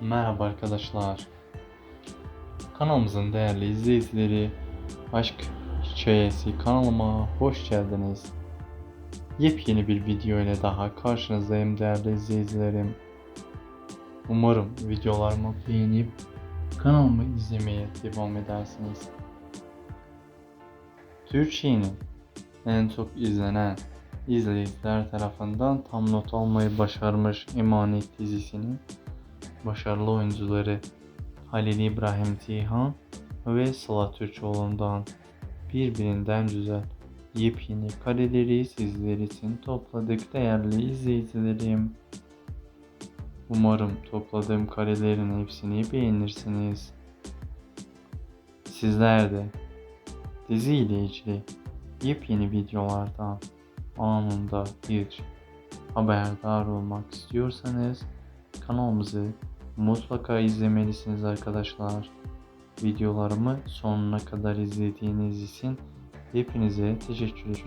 Merhaba arkadaşlar. Kanalımızın değerli izleyicileri, Aşk Hikayesi kanalıma hoş geldiniz. Yepyeni bir video ile daha karşınızdayım değerli izleyicilerim. Umarım videolarımı beğenip kanalımı izlemeye devam edersiniz. Türkiye'nin en çok izlenen izleyiciler tarafından tam not almayı başarmış Emanet dizisinin başarılı oyuncuları Halil İbrahim Tihan ve Sıla Türkoğlu'ndan birbirinden güzel yepyeni kareleri sizler için topladık değerli izleyicilerim. Umarım topladığım karelerin hepsini beğenirsiniz. Sizler de dizi ile ilgili yepyeni videolardan anında bir haberdar olmak istiyorsanız kanalımızı mutlaka izlemelisiniz arkadaşlar. Videolarımı sonuna kadar izlediğiniz için hepinize teşekkür ederim.